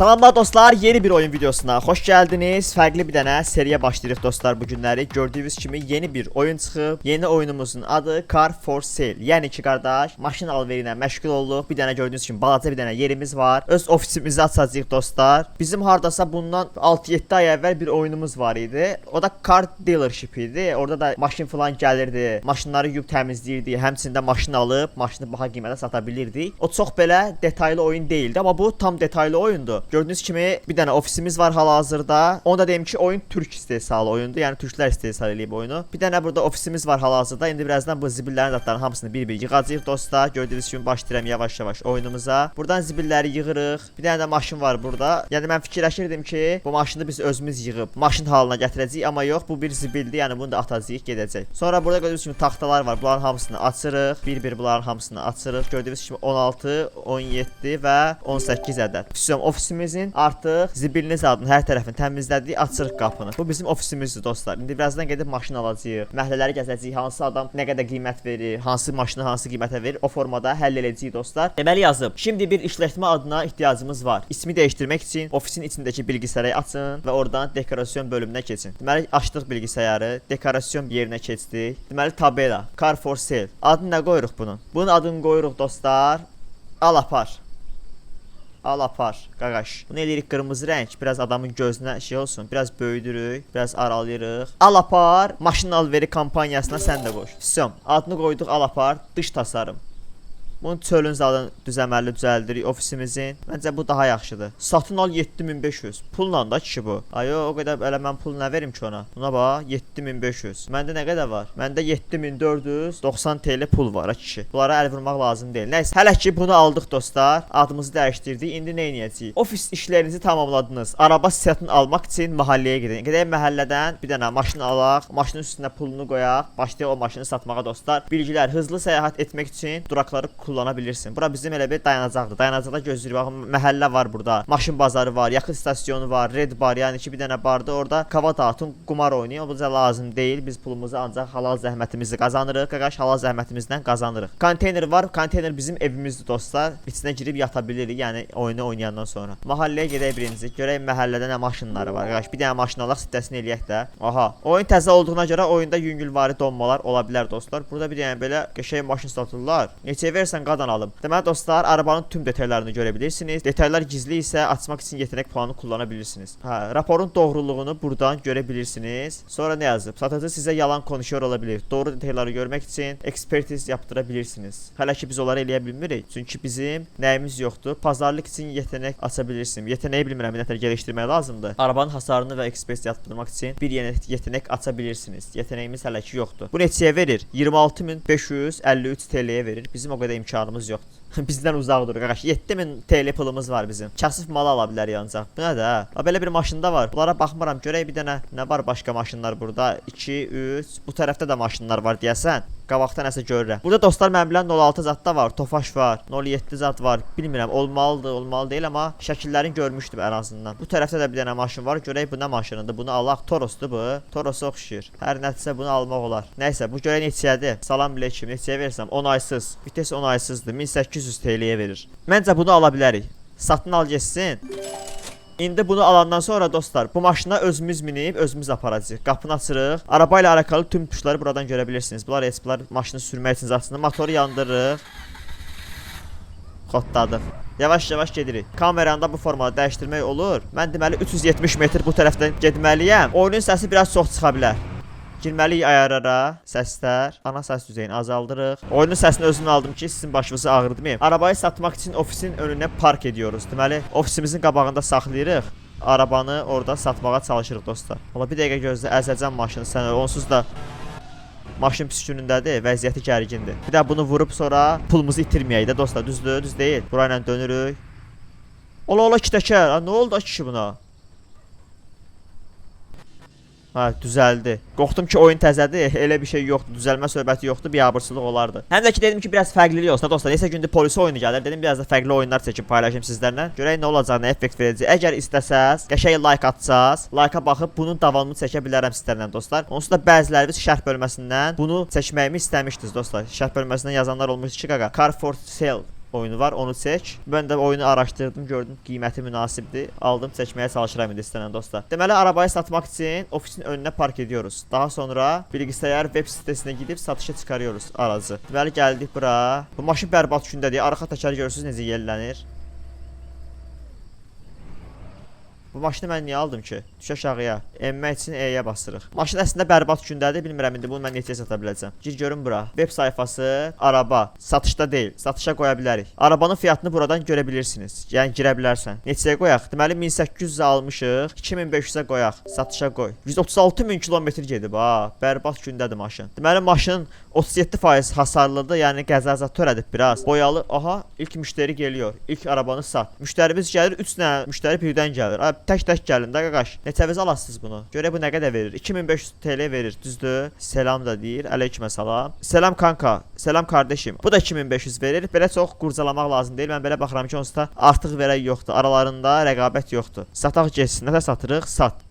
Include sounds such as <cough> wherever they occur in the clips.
Salamlar dostlar, yeni bir oyun videosuna hoş geldiniz. Farklı bir dənə seriyə başlayırıq dostlar bu günləri. Gördüyünüz kimi yeni bir oyun çıxıb. Yeni oyunumuzun adı Car for Sale. Yəni ki qardaş, maşın alveri ilə məşğul olduq. Bir dənə gördüyünüz kimi balaca bir dənə yerimiz var. Öz ofisimizi açacağıq dostlar. Bizim hardasa bundan 6-7 ay əvvəl bir oyunumuz var idi. O da car dealership idi. Orada da maşın falan gəlirdi. Maşınları yuyub təmizləyirdi. Həmçində maşın alıb, maşını baha qiymətə sata. O çox belə detaylı oyun değildi amma bu tam detaylı oyundu. Gördüyünüz kimi bir dənə ofisimiz var hal-hazırda. Onu da deyim ki, oyun türk istehsalı oyundur. Yəni türklər istehsal eləyib oyunu. Bir dənə burada ofisimiz var hal-hazırda. İndi birazdan bu zibillərin zadlarının hamısını bir-bir yığacağıq dostlar. Gördüyünüz kimi başlayıram yavaş-yavaş oyunumuza. Buradan zibilləri yığırıq. Bir dənə də maşın var burada. Yəni mən fikirləşirdim ki, bu maşını biz özümüz yığıb maşın halına gətirəcəyik, amma yox, bu bir zibildir. Yəni bunu da atacağıq, gedəcək. Sonra burada gördüyünüz kimi taxtalar var. Bunların hamısını açırıq. Bir-bir bunların hamısını açırıq. Gördüyünüz kimi 16, 17 və 18 ədəd. Füsun ofisimizin artıq zibiliniz adını hər tərəfini təmizlədik, açırıq qapını. Bu bizim ofisimizdir dostlar. İndi birazdan gedib maşın alacağıq. Məhəllələri gəzəcəyik. Hansı adam nə qədər qiymət verir, hansı maşını hansı qiymətə verir, o formada həll edəcəyik dostlar. Deməli yazıb. Şimdi bir işletmə adına ihtiyacımız var. İsmi dəyişdirmək üçün ofisin içindəki bilgisayarı açın və oradan dekorasyon bölümünə keçin. Deməli açdıq bilgisayarı, dekorasyon yerinə keçdik. Deməli tabela, car for sale. Adını nə qoyuruq bunun? Bunun adını qoyuruq dostlar. Al apar. Al apar, qaqaş. Bunu eləyirik qırmızı rəng, biraz adamın gözünə şey olsun. Biraz böyüdürük, biraz aralayırıq. Al apar, maşın alveri kampaniyasına sən də qoş. Vəssalam. Adını qoyduq al apar, dış tasarım. Bunun çölün zadını düzəməli düzəldirik ofisimizin. Məncə bu daha yaxşıdır. Satın al 7500. Pulla da kişi bu. Ayo o qədər elə mən pul nə verim ki ona? Buna bax 7500. Məndə nə qədər var? Məndə 7490 TL pul var ha kişi. Bunlara əl vurmaq lazım deyil. Nəysə, hələ ki bunu aldıq dostlar. Adımızı dəyişdirdik. İndi nə edəcəyik? Ofis işlərinizi tamamladınız. Araba satın almaq üçün məhəlləyə gedin. Gedək məhəllədən bir dənə maşın alaq, maşının üstünə pulunu qoyaq, başlayaq o maşını satmağa dostlar. Bilgilər, hızlı səyahət etmək üçün durakları kullana bilirsin. Bura bizim elə bir dayanacaqdır. Dayanacaqda gözləyirik. Baxın, məhəllə var burada. Maşın bazarı var, yaxın stasyonu var, red bar, yəni ki bir dənə barda orada kava dağıtın, qumar oynayın. O bizə lazım deyil. Biz pulumuzu ancaq halal zəhmətimizi qazanırıq. Qaqaş halal zəhmətimizdən qazanırıq. Konteyner var. Konteyner bizim evimizdir dostlar. İçinə girib yata bilirik. Yəni oyunu oynayandan sonra. Mahəlləyə gedək birinci. Görək məhəllədə nə maşınları var. Qaqaş bir dənə maşın alaq, sitəsini eləyək də. Aha. Oyun təzə olduğuna görə oyunda yüngülvari donmalar ola bilər dostlar. Burada bir dənə belə qəşəng maşın satırlar. Neçə versən qadan alım. Deməli dostlar, arabanın tüm detallarını görə bilirsiniz. Detallar gizli isə açmaq üçün yetenek puanı kullana bilirsiniz. Hə, raporun doğruluğunu buradan görə bilirsiniz. Sonra nə yazıb? Satıcı sizə yalan konuşuyor ola bilər. Doğru detalları görmək üçün ekspertiz yaptıra bilirsiniz. Hələ ki biz onları eləyə bilmirik. Çünki bizim nəyimiz yoxdur. Pazarlıq üçün yetenek aça bilirsin. Yeteneyi bilmirəm, bir nəfər gəlişdirmək lazımdır. Arabanın hasarını və ekspres yaptırmaq üçün bir yeni yetenek aça bilirsiniz. Yetenəyimiz hələ ki yoxdur. Bu neçəyə verir? 26553 TL-yə verir. Bizim o qədər imkanımız yoxdur. <laughs> Bizdən uzaq dur qardaş. 7000 TL pulumuz var bizim. Kasıb mal ala bilər ancaq. Bu nədir? Ha, belə bir maşında var. Bunlara baxmıram. Görək bir dənə nə var başqa maşınlar burada? 2, 3. Bu tərəfdə də maşınlar var deyəsən. Qabaqda nəsə görürəm. Burada dostlar mənim bilən 06 zadda var, Tofaş var, 07 zad var. Bilmirəm, olmalıdır, olmalı deyil amma şəkillərini görmüşdüm ən azından. Bu tərəfdə də bir dənə maşın var. Görək bu nə maşınıdır? Bunu alaq. Torosdur bu. Torosa oxşayır. Hər nədirsə bunu almaq olar. Nəysə, bu görək neçədir? Salam əleykum. Neçəyə versəm? 10 aysız. Vites 10 aysızdır. 1800 TL-yə verir. Məncə bunu ala bilərik. Satın al getsin. İndi bunu alandan sonra dostlar, bu maşına özümüz minib özümüz aparacağıq. Qapını açırıq. Araba ilə alakalı tüm tuşları buradan görə bilirsiniz. Bunlar heç maşını sürmək üçün aslında motoru yandırırıq. Xodladıq. Yavaş-yavaş gedirik. Kameranda bu formada dəyişdirmək olur. Mən deməli 370 metr bu tərəfdən getməliyəm. Oyunun səsi biraz çox çıxa bilər. Girməliyik ayarlara, səslər, ana səs düzeyini azaldırıq. Oyunun səsini özümə aldım ki, sizin başınızı ağrıtmayım. Arabayı satmaq üçün ofisin önünə park ediyoruz. Deməli, ofisimizin qabağında saxlayırıq. Arabanı orada satmağa çalışırıq dostlar. Amma bir dəqiqə gözlə, əzəcəm maşını sən onsuz da maşın pis günündədir, vəziyyəti gərgindir. Bir də bunu vurub sonra pulumuzu itirməyək də dostlar, düzdür, düz deyil. Burayla dönürük. Ola ola iki nə oldu kişi buna? Ha, düzəldi. Qorxdum ki, oyun təzədir, <laughs> elə bir şey yoxdur, düzəlmə söhbəti yoxdur, bir abırsılıq olardı. Həm də ki dedim ki, biraz fərqlilik olsun, dostlar. Nesə gündə polis oyunu gəlir, dedim biraz da fərqli oyunlar çəkib paylaşım sizlərlə. Görək nə olacaq, nə effekt verəcək. Əgər istəsəz, qəşəng like atsaz, like-a baxıb bunun davamını çəkə bilərəm sizlərlə dostlar. Onsuz da bəziləriniz şərh bölməsindən bunu çəkməyimi istəmişdiniz dostlar. Şərh bölməsindən yazanlar olmuşdu ki, qaqa, car for sale oyunu var. Onu seç. Ben də oyunu araşdırdım, gördüm qiyməti münasibdir. Aldım, seçməyə çalışıram indi istənilən dostlar. Deməli arabayı satmaq üçün ofisin önünə park ediyoruz. Daha sonra bilgisayar web sitesine gidip satışa çıkarıyoruz aracı. Deməli gəldik bura. Bu maşın bərbad gündədir. Arxa təkər görürsüz necə yellənir. Bu maşını mən niyə aldım ki? Düş aşağıya. Enmək üçün E-yə basırıq. Maşın əslində bərbad gündədir. Bilmirəm indi bunu mən neçəyə sata biləcəm. Gir görüm bura. Web sayfası, araba. Satışda deyil. Satışa qoya bilərik. Arabanın fiyatını buradan görə bilirsiniz. Yəni girə bilərsən. Neçəyə qoyaq? Deməli 1800-ə almışıq. 2500-ə qoyaq. Satışa qoy. 136 min kilometr gedib ha. Bərbad gündədir maşın. Deməli maşın 37% hasarlıdır. Yəni qəzaza törədib biraz. Boyalı. Aha, ilk müşteri geliyor. İlk arabanı sat. Müştərimiz gəlir 3 dənə müştəri birdən gəlir. Tək-tək gəlin də qaqaş. Neçəviz alasınız bunu? Görə bu nə qədər verir? 2500 TL verir, düzdür? Selam da deyir. Əleyküm salam. Selam kanka. Selam kardeşim. Bu da 2500 verir. Belə çox qurcalamaq lazım deyil. Mən belə baxıram ki, onsuz da artıq verək yoxdur. Aralarında rəqabət yoxdur. Sataq getsin. Nə satırıq? Sat.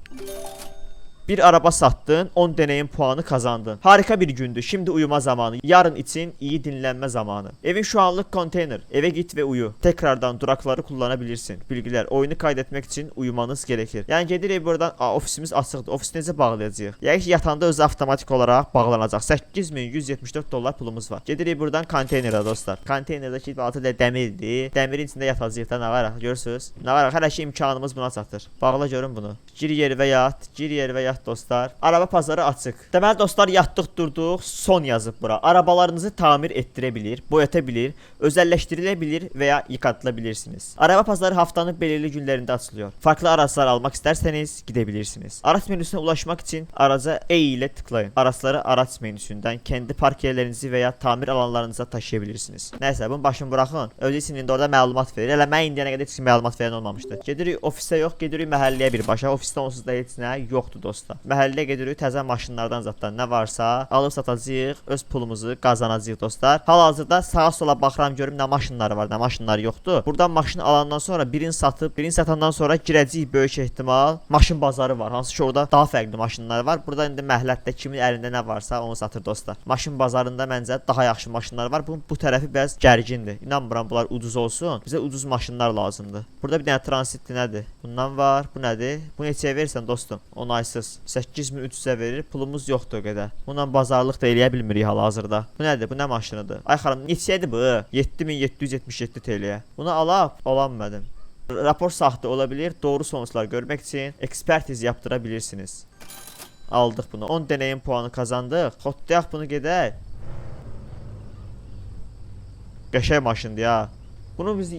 Bir araba sattın, 10 deneyim puanı kazandın. Harika bir gündü. Şimdi uyuma zamanı. Yarın için iyi dinlenme zamanı. Evin şu anlık konteyner. Eve git ve uyu. Tekrardan durakları kullanabilirsin. Bilgiler. Oyunu kaydetmek için uyumanız gerekir. Yani gedirik buradan. Aa, ofisimiz açıqdır. Ofis necə bağlayacağıq? Yəni ki, yatanda özü avtomatik olaraq bağlanacaq. 8174 dollar pulumuz var. Gedirik buradan konteynerə dostlar. Konteynerdəki altı da dəmirdir. Dəmirin içində yatacağıq da nə var? Görürsüz? Nə var? Hər şey imkanımız buna çatır. Bağla görün bunu. Gir yer və yat. Gir yer və yat dostlar. Araba pazarı açıq. Deməli dostlar yatdıq durduq. Son yazıb bura. Arabalarınızı tamir etdirə bilir, boyata bilir, özəlləşdirilə bilir və ya yıkatıla bilirsiniz. Araba pazarı haftanın belirli günlərində açılıyor. Farklı araçlar almaq istərsəniz gidebilirsiniz. Araç menüsüne ulaşmak için araca E ile tıklayın. Araçları araç menüsünden kendi park yerlerinizi veya tamir alanlarınıza taşıyabilirsiniz. Neyse bunu başını bırakın. Özü indi orada məlumat verir. Elə mən indiyənə qədər heç kim məlumat verən olmamışdı. Gedirik ofisə yox, gedirik məhəlləyə birbaşa. Ofisdə onsuz da heç nə yoxdur dostlar. Məhəlləyə gedirik təzə maşınlardan zətdən nə varsa alıb satacağıq, öz pulumuzu qazanacağıq dostlar. Hal-hazırda sağa sola baxıram görüm nə maşınları var, nə maşınları yoxdur. Buradan maşın alandan sonra birini satıb, birini satandan sonra girəcəyik böyük ehtimal maşın bazarı var. Hansı ki orada daha fərqli maşınlar var. Burada indi məhlətdə kimin əlində nə varsa onu satır dostlar. Maşın bazarında məncə daha yaxşı maşınlar var. Bu bu tərəfi biraz gərgindir. İnanmıram bunlar ucuz olsun. Bizə ucuz maşınlar lazımdır. Burada bir dənə transit nədir? Bundan var. Bu nədir? Bu neçəyə verirsən dostum? Onaysız. 8300-ə verir. Pulumuz yoxdur o qədər. Bununla bazarlıq da eləyə bilmirik hal-hazırda. Bu nədir? Bu nə maşınıdır? Ay xanım, neçədir bu? 7777 TL-yə. Bunu alaq, olanmadım. Rapor saxta olabilir. Doğru sonuçlar görmek için ekspertiz yaptırabilirsiniz. Aldık bunu. 10 deneyim puanı kazandık. Xotlayaq bunu gedək. Qəşəng maşındır ya. Bunu biz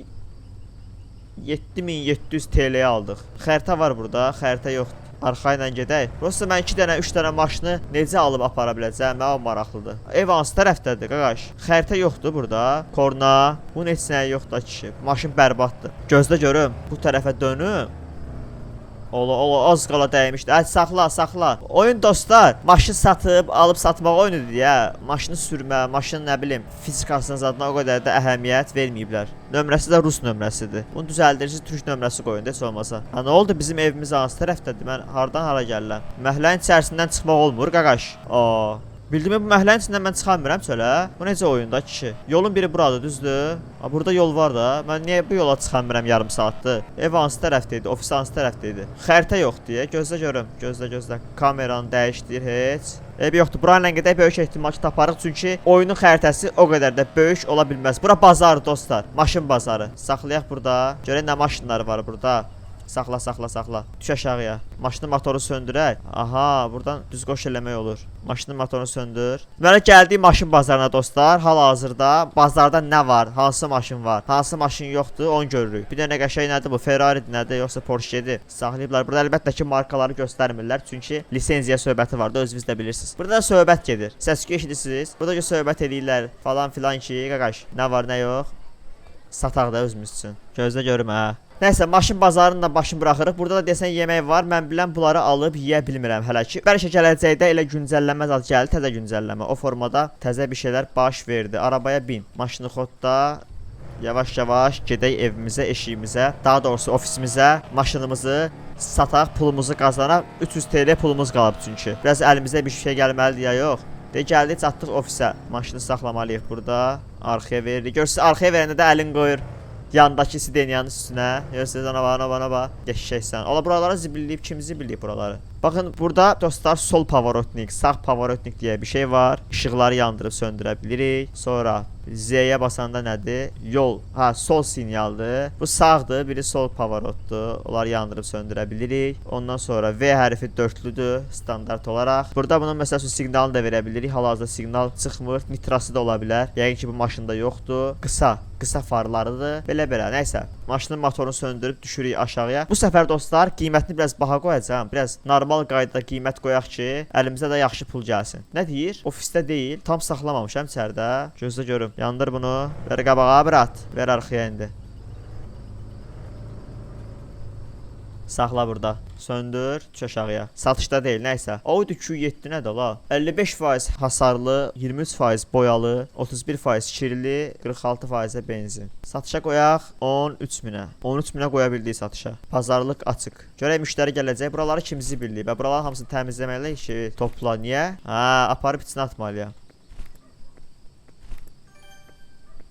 7700 TL-yə aldıq. Xəritə var burada, xəritə yoxdur. Arxa ilə gedək. Prosta mən 2 dənə, 3 dənə maşını necə alıb apara biləcəm? Mənə o maraqlıdır. Ev hansı tərəfdədir, qaqaş? Xəritə yoxdur burada. Korna. Bu heç nə yoxdur kişi. Maşın bərbaddır. Gözlə görüm. Bu tərəfə dönüm. Ola ola az qala dəymişdi. Ay saxla, saxla. Oyun dostlar, maşın satıb, alıb satmaq oyunudur ya. Maşını sürmə, maşının nə bilim, fizikasının zadına o qədər də əhəmiyyət verməyiblər. Nömrəsi də rus nömrəsidir. Bunu düzəldirici türk nömrəsi qoyun heç olmasa. Ha nə oldu bizim evimiz hansı tərəfdədir? Mən hardan hara gəlirəm? Məhəllənin içərisindən çıxmaq olmur, qaqaş. Aa, Bildiyimi bu məhəllənin içindən mən çıxa bilmirəm çölə. Bu necə oyunda kişi? Yolun biri buradır, düzdür? Ha burada yol var da. Mən niyə bu yola çıxa yarım saatdır? Ev hansı tərəfdə idi? Ofis hansı tərəfdə idi? Xəritə yox deyə. Gözlə görüm. Gözlə gözlə. Kameranı dəyişdir heç. Ev yoxdur. Bura ilə gedək böyük ehtimal ki taparıq çünki oyunun xəritəsi o qədər də böyük ola bilməz. Bura bazar dostlar. Maşın bazarı. Saxlayaq burada. Görək nə maşınlar var burada. Saxla, saxla, saxla. Düş aşağıya. Maşının motoru söndürək. Aha, buradan düz qoş eləmək olur. Maşının motorunu söndür. Deməli gəldik maşın bazarına dostlar. Hal-hazırda bazarda nə var? Hansı maşın var? Hansı maşın yoxdur? Onu görürük. Bir dənə qəşəng nədir bu? Ferrari'dir nədir yoxsa Porsche'dir? Saxlayıblar. Burada əlbəttə ki markaları göstərmirlər çünki lisenziya söhbəti var da özünüz də bilirsiniz. Burada da söhbət gedir. Səs-küy eşidirsiniz. Burada ki söhbət edirlər falan filan ki, qaqaş. Nə var, nə yox? Sataq da özümüz üçün. Gözlə görüm hə. Nəysə, maşın bazarını da başını buraxırıq. Burada da desən yemək var. Mən bilən bunları alıb yeyə bilmirəm hələ ki. Bəlkə gələcəkdə elə güncəllənmə zad gəlir, təzə güncəllənmə. O formada təzə bir şeylər baş verdi. Arabaya bin. Maşını xodda yavaş-yavaş gedək evimizə, eşiyimizə, daha doğrusu ofisimizə, maşınımızı sataq, pulumuzu qazanaq. 300 TL pulumuz qalıb çünki. Biraz əlimizə bir şey gəlməlidir ya yox. De gəldi çatdıq ofisə. Maşını saxlamalıyıq burada. Arxaya veririk. Görürsüz arxaya verəndə də əlin qoyur. Yandakı sidenyanın üstünə. Görürsüz ana bana bana bak. Geçeceksən. Ola buraları zibilləyib kim zibilləyib buraları? Bakın burada dostlar sol pavorotnik, sağ pavorotnik diye bir şey var. Işıqları yandırıb söndürə bilirik. Sonra Z'ye basanda nədir? Yol. Ha, sol sinyaldır. Bu sağdır, biri sol pavorotdur. Onları yandırıb söndürə bilirik. Ondan sonra V hərfi dörtlüdür standart olaraq. Burada bunun məsəl üçün siqnalını da verə bilirik. Hal-hazırda siqnal çıxmır. Nitrası da ola bilər. Yəqin ki bu maşında yoxdur. Qısa, qısa farlarıdır. Belə-belə. Nəysə, maşının motorunu söndürüb düşürük aşağıya. Bu səfər dostlar, qiymətini biraz baha qoyacağam. Biraz normal qaydada qiymət qoyaq ki, əlimizə də yaxşı pul gəlsin. Nə deyir? Ofisdə deyil. Tam saxlamamışam içəridə. Gözlə görüm. Yandır bunu. Ver qabağa bırat. Ver arxaya indi. Saxla burada. Söndür, düş aşağıya. Satışda deyil, nəysə. Audi Q7 nədir la? 55% hasarlı, 23% boyalı, 31% kirli, 46% benzin. Satışa qoyaq 13 minə. 13 minə qoya bildik satışa. Bazarlıq açıq. Görək müştəri gələcək. Buraları kim zibilli? Və buraların hamısını təmizləməliyik ki, topla. Niyə? Ha, aparıb içinə atmalıyam.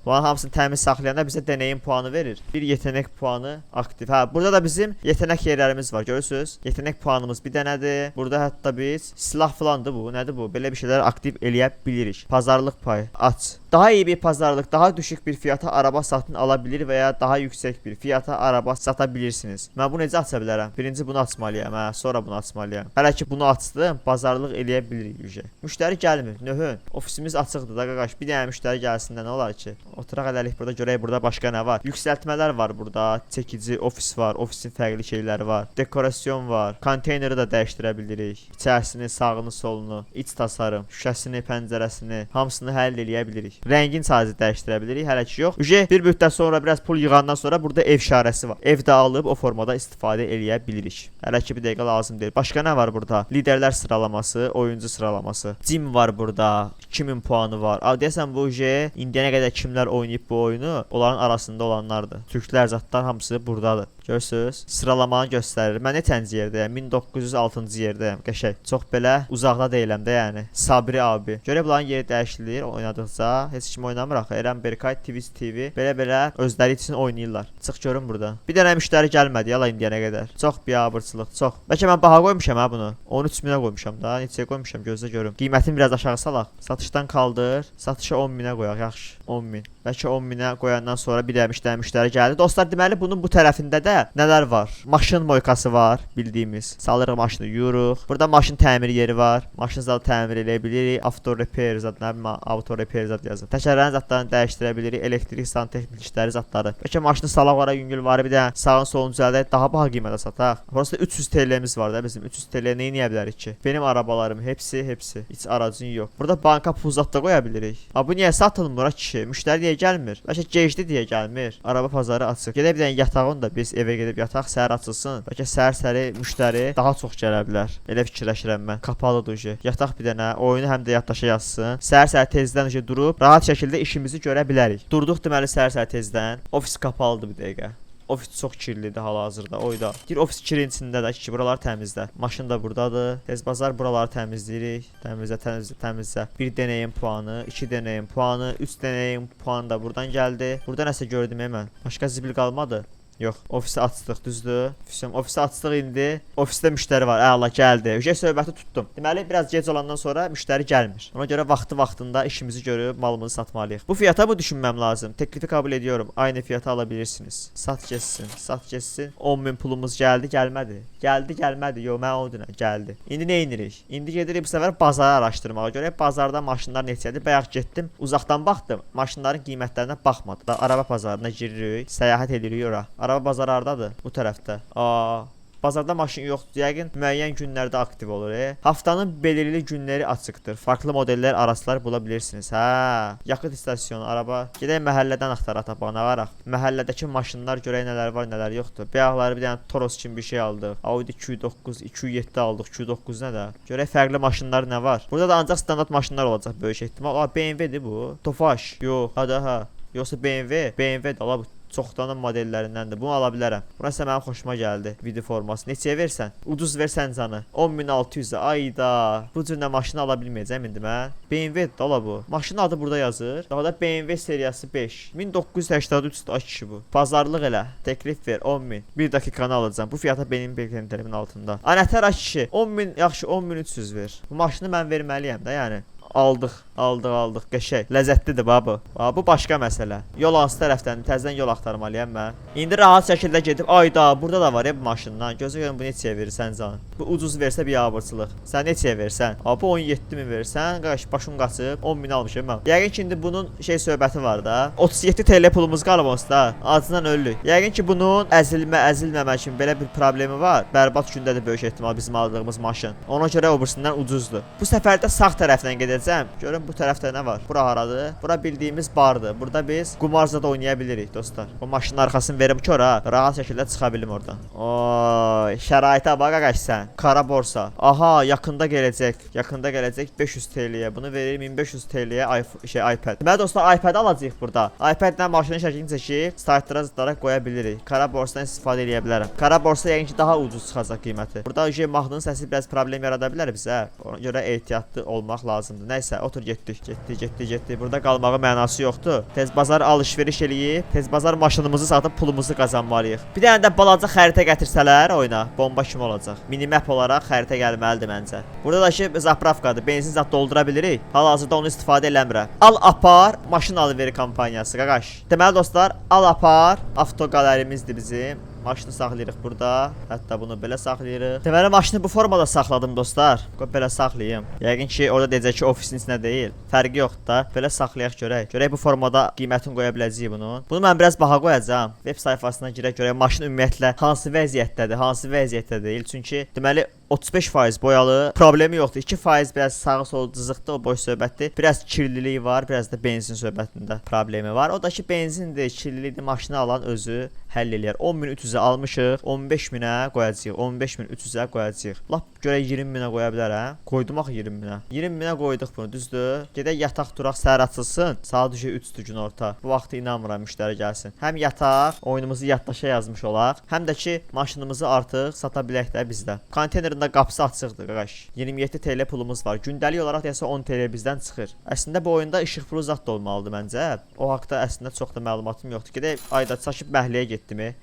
Bunların hamısını təmiz saxlayanda bizə deneyim puanı verir. Bir yetenek puanı aktiv. Hə, burada da bizim yetenek yerlərimiz var. Görürsüz? Yetenek puanımız bir dənədir. Burada hətta biz silah falandır bu. Nədir bu? Belə bir şeylər aktiv eləyə bilirik. Pazarlıq payı aç. Daha iyi bir pazarlıq, daha düşük bir fiyata araba satın ala bilir və ya daha yüksək bir fiyata araba sata bilirsiniz. Mən bunu necə aça bilərəm? Birinci bunu açmalıyam, hə, sonra bunu açmalıyam. Hələ ki bunu açdım, bazarlıq eləyə bilirik ücə. Müştəri gəlmir. Nöhün. Ofisimiz açıqdır da qaqaş. Bir dənə müştəri gəlsin də nə olar ki? Oturaq hələlik burada görək burada başqa nə var? Yüksəltmələr var burada. Çəkici ofis var. Ofisin fərqli şeyləri var. Dekorasyon var. Konteyneri də dəyişdirə bilirik. İçərisini, sağını, solunu, iç tasarım, şüşəsini, pəncərəsini hamısını həll eləyə bilirik. Rəngin sadəcə dəyişdirə bilirik. Hələ ki yox. Ücə bir müddət sonra biraz pul yığandan sonra burada ev işarəsi var. Evdə alıb o formada istifadə eləyə bilirik. Hələ ki bir dəqiqə lazım deyil. Başqa nə var burada? Liderlər sıralaması, oyuncu sıralaması. Jim var burada. 2000 puanı var. A deyəsən bu J indiyənə qədər kimlər oynayıb bu oyunu, onların arasında olanlardır. Türklər zətlər hamısı burdadır. Görürsüz? Sıralamanı göstərir. Mən neçənci yerdəyəm? 1906-cı yerdəyəm. Qəşəng. Çox belə uzaqda deyiləm də, yəni. Sabri abi. Görə bunların yeri dəyişilir oynadıqca. Heç kim oynamır axı. Eren Berkay, Twitch TV belə-belə özləri üçün oynayırlar. Çıx görün burada. Bir dənə müştəri gəlmədi yala indiyənə qədər. Çox biabırçılıq, çox. Bəlkə mən baha qoymuşam ha bunu. 13 minə qoymuşam da. Neçəyə qoymuşam gözlə görüm. Qiymətini biraz aşağı salaq. Satışdan qaldır. Satışa 10 minə qoyaq, yaxşı. 10 min. Bəlkə 10 minə qoyandan sonra bir dəmiş də müştəri gəldi. Dostlar, deməli bunun bu tərəfində də nələr var? Maşın moykası var, bildiyimiz. Salırıq maşını, yuyuruq. Burada maşın təmir yeri var. Maşın zadı təmir eləyə bilirik. Avto repair zad, nə bilim, auto repair zad yazır. Təkərlərin zadlarını dəyişdirə bilirik. Elektrik, santexnik işləri zadları. Bəlkə maşını salaq ora yüngül var, bir də sağın solun düzəldək daha baha qiymətə sataq. Burası 300 TL-miz var da bizim. 300 TL nə edə bilərik ki? Benim arabalarım hepsi, hepsi. Heç aracın yox. Burada banka pul zad da qoya bilirik. A bu niyə satılmır ha kişi? Müştəri niyə gəlmir? Bəlkə gecdi deyə gəlmir. Araba bazarı açıq. Gedək bir dənə yatağın da biz evə gedib yataq, səhər açılsın. Bəlkə səhər səhəri müştəri daha çox gələ bilər. Elə fikirləşirəm mən. Kapalıdır uje. Yataq bir dənə, oyunu həm də yaddaşa yazsın. Səhər səhər tezdən uje durub rahat şəkildə işimizi görə bilərik. Durduq deməli səhər səhər tezdən. Ofis kapalıdır bir dəqiqə. Ofis çox kirlidir hal-hazırda. Oyda. Gir ofis kirincində də ki, buraları təmizlə. Maşın da burdadır. Tez bazar buraları təmizləyirik. Təmizlə, təmizlə, təmizlə. 1 deneyim puanı, 2 deneyim puanı, 3 deneyim puanı da buradan gəldi. Burada nəsə gördüm hemen. Başqa zibil qalmadı. Yox, ofisi açdıq, düzdür? Ofisim, ofisi açdıq indi. Ofisdə müştəri var. Əla gəldi. Ücə söhbəti tutdum. Deməli, biraz gec olandan sonra müştəri gəlmir. Ona görə vaxtı vaxtında işimizi görüb malımızı satmalıyıq. Bu fiyata mı düşünməm lazım? Teklifi kabul ediyorum. Aynı fiyata alabilirsiniz. Sat geçsin, sat geçsin. 10 min pulumuz gəldi, gəlmədi. Gəldi, gəlmədi. Yo, mən o dinə gəldi. İndi nə edirik? İndi gedirik bu səfər bazarı araşdırmağa görə. Bazarda maşınlar neçədir? Bayaq getdim, uzaqdan baxdım. Maşınların qiymətlərinə baxmadım. Araba bazarına giririk, səyahət edirik ora. Araba bazarı hardadır? Bu tərəfdə. Aa, Bazarda maşın yoxdur. Yəqin müəyyən günlərdə aktiv olur. E. Haftanın belirli günləri açıqdır. Farklı modellər araçlar bula bilirsiniz. Hə, yaxıt istasyonu, araba. Gedək məhəllədən axtaraq varaq. Məhəllədəki maşınlar görək nələr var, nələr yoxdur. Bayaqları bir dənə Toros kimi bir şey aldıq. Audi Q9, Q7 aldıq. Q9 nə də? Görək fərqli maşınlar nə var. Burada da ancaq standart maşınlar olacaq böyük ehtimal. Aa BMW-dir bu. Tofaş. Yox, hə də hə. Yoxsa BMW, BMW də ala bu Çoxdanın modellərindəndir. Bunu ala bilərəm. Burası mənim xoşuma gəldi. Video forması. Neçəyə versən? Uduz versən canı. 10600 ayda. Bu cür maşını ala bilməyəcəm indi mən. BMW dala bu. Maşının adı burada yazır. Daha da BMW seriyası 5. 1983 ay kişi bu. Bazarlıq elə. Təklif ver 10000. Bir dakikanı alacağam. Bu fiyata benim beklentilərimin altında. Aç kişi. 10000 yaxşı 10300 ver. Bu maşını mən verməliyəm də yəni. Aldıq, aldıq, aldıq. Qəşəng. Ləzzətlidir baba. Ba, bu başqa məsələ. Yol hansı tərəfdən? Təzədən yol axtarmalıyam mən. İndi rahat şəkildə gedib, ayda, burada da var ya bu maşından. Gözə görüm bu neçəyə verirsən can? Bu ucuz versə bir abırçılıq. Sən neçəyə versən? Ha bu 17 min versən, qaş başım qaçıb 10 min almışam mən. Yəqin ki indi bunun şey söhbəti var da. 37 TL pulumuz qalıb onsda. Acından öldük. Yəqin ki bunun əzilmə, əzilməmə kimi belə bir problemi var. Bərbad gündədir böyük ehtimal bizim aldığımız maşın. Ona görə o birisindən ucuzdur. Bu səfər də sağ tərəfdən gedəcəm. Görün bu tərəfdə nə var? Bura haradır? Bura bildiyimiz bardır. Burada biz qumarza da oynaya bilirik dostlar. Bu maşının arxasını verim ki ora rahat şəkildə çıxa bilim oradan. Oy, şəraitə bax ağac sən. Kara borsa. Aha, yaxında gələcək. Yaxında gələcək 500 TL-yə. Bunu verir 1500 TL-yə şey iPad. Deməli dostlar iPad alacağıq burada. iPad-lə maşının şəklini çəkib saytlara zıtlara qoya bilirik. Kara borsadan istifadə edə bilərəm. Kara borsa yəqin ki daha ucuz çıxacaq qiyməti. Burada şey mahnının səsi biraz problem yarada bilər bizə. Ona görə ehtiyatlı olmaq lazımdır. Nəysə, otur getdik. Getdi, getdi, getdi. Burada qalmağın mənası yoxdur. Tez bazar alış-veriş eləyib, tez bazar maşınımızı satıb pulumuzu qazanmalıyıq. Bir dənə də balaca xəritə gətirsələr oyuna, bomba kimi olacaq. Minimap olaraq xəritə gəlməlidir məncə. Burada da ki zapravkadır. Benzin zat doldura bilirik. Hal-hazırda onu istifadə eləmirəm. Al apar maşın alveri kampaniyası qaqaş. Deməli dostlar, al apar avtoqalerimizdir bizim. Maşını saxlayırıq burada. Hətta bunu belə saxlayırıq. Deməli maşını bu formada saxladım dostlar. Qoy belə saxlayım. Yəqin ki orada deyəcək ki ofisin içində deyil. Fərqi yoxdur da. Belə saxlayaq görək. Görək bu formada qiymətini qoya biləcəyik bunun. Bunu mən biraz baha qoyacağam. Veb sayfasına girək görək maşın ümumiyyətlə hansı vəziyyətdədir, hansı vəziyyətdə deyil. Çünki deməli 35% boyalı, problemi yoxdur. 2% biraz sağa sola cızıqdı, o boş söhbətdir. Biraz kirliliyi var, biraz da benzin söhbətində problemi var. O da ki benzindir, kirlilikdir, maşını alan özü həll eləyər. 10300-ə almışıq, 15000-ə qoyacağıq. 15300-ə qoyacağıq. Lap görək 20000-ə qoya bilərəm. Qoydum axı 20000-ə. 20000-ə qoyduq bunu, düzdür? Gedək yataq duraq səhər açılsın. Saat düşə 3-dür gün orta. Bu vaxtı inanmıram müştəri gəlsin. Həm yataq, oyunumuzu yaddaşa yazmış olaq, həm də ki maşınımızı artıq sata bilək də bizdə. Konteynerin də qapısı açıqdır qardaş. 27 TL pulumuz var. Gündəlik olaraq desə 10 TL bizdən çıxır. Əslində bu oyunda işıq pulu zat da olmalıdır məncə. O haqqda əslində çox da məlumatım yoxdur. Gedək ayda çaşıb məhəlləyə getdimi?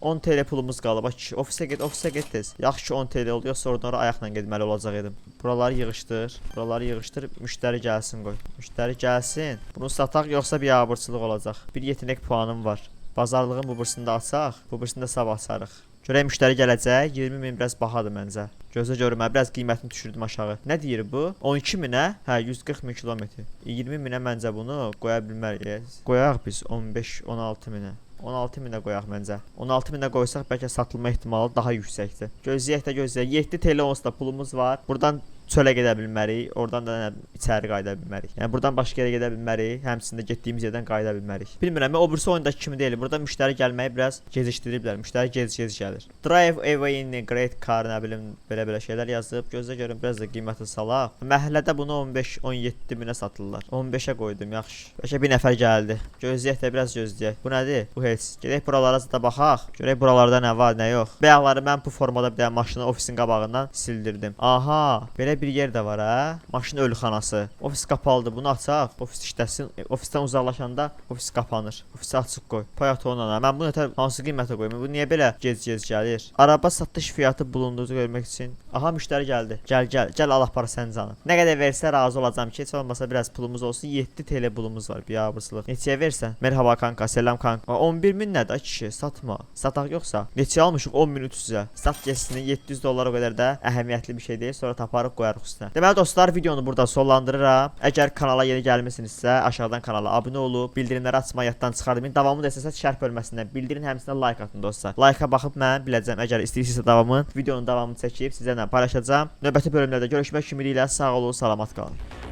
10 <gasps> TL pulumuz qalıb. Bax, ofisə get, ofisə get tez. Yaxşı ki 10 TL oldu, yoxsa oradan ora ayaqla getməli olacaq idim. Buraları yığışdır. Buraları yığışdır. Müştəri gəlsin qoy. Müştəri gəlsin. Bunu sataq yoxsa bir abırçılıq olacaq. Bir yetenek puanım var. Bazarlığın bu də açaq, bu də sabah açarıq. Görək müştəri gələcək. 20 min biraz bahadır məncə. Gözə görmə, biraz qiymətini düşürdüm aşağı. Nə deyir bu? 12 minə? Hə, 140 min kilometr. 20 minə məncə bunu qoya bilmərik. Qoyaq biz 15, 16 minə. 16 minə qoyaq məncə. 16 minə qoysaq bəlkə satılma ehtimalı daha yüksəkdir. Gözləyək də gözləyək. 7 TL onsuz da pulumuz var. Buradan çölə gedə bilmərik. Oradan da içəri qayıda bilmərik. Yəni buradan başqa yerə gedə bilmərik. Həmçində getdiyimiz yerdən qayıda bilmərik. Bilmirəm, o birisi oyundakı kimi deyil. Burada müştəri gəlməyi biraz gecikdiriblər. Müştəri gec-gec gəlir. Drive away in a great car nə bilim belə-belə şeylər yazıb. Gözlə görün biraz da qiyməti salaq. Məhəllədə bunu 15-17 minə satırlar. 15-ə qoydum, yaxşı. Bəlkə bir nəfər gəldi. Gözləyək də biraz gözləyək. Bu nədir? Bu heç. Gedək buralara da baxaq. Görək buralarda nə var, nə yox. Bayaqları mən bu formada bir dənə maşını ofisin qabağından sildirdim. Aha, belə bir yer də var ha. Maşın ölüxanası. Ofis qapalıdır. Bunu açaq. Ofis işləsin. E, Ofisdən uzaqlaşanda ofis qapanır. Ofisi açıq qoy. Payat onunla. Mən bunu ötər hansı qiymətə qoyum? Bu niyə belə gec-gec gəlir? Araba satış fiyatı bulunduğunu görmək üçün. Aha müştəri gəldi. Gəl, gəl. Gəl al apar sən canım. Nə qədər versə razı olacağam ki, heç olmasa biraz pulumuz olsun. 7 TL pulumuz var. Bir abırçılıq. Neçəyə versən? Merhaba kanka, selam kanka. Aa, 11 min nədir kişi? Satma. Sataq yoxsa? Neçə almışıq? 10 min 300-ə. Sat geçsin 700 dollar o qədər də əhəmiyyətli bir şey deyil. Sonra taparıq qoyarıq üstünə. Deməli dostlar, videonu burada sonlandırıram. Əgər kanala yeni gəlmisinizsə, aşağıdan kanala abunə olub, bildirimləri açmayı yaddan çıxarmayın. Davamı da istəsəz şərh bölməsindən bildirin, həmçinin like atın dostlar. Like-a baxıb mən biləcəm, əgər istəyirsinizsə davamın, videonun davamını çəkib sizlərlə paylaşacağam. Növbəti bölümlərdə görüşmək ümidi ilə sağ olun, salamat qalın.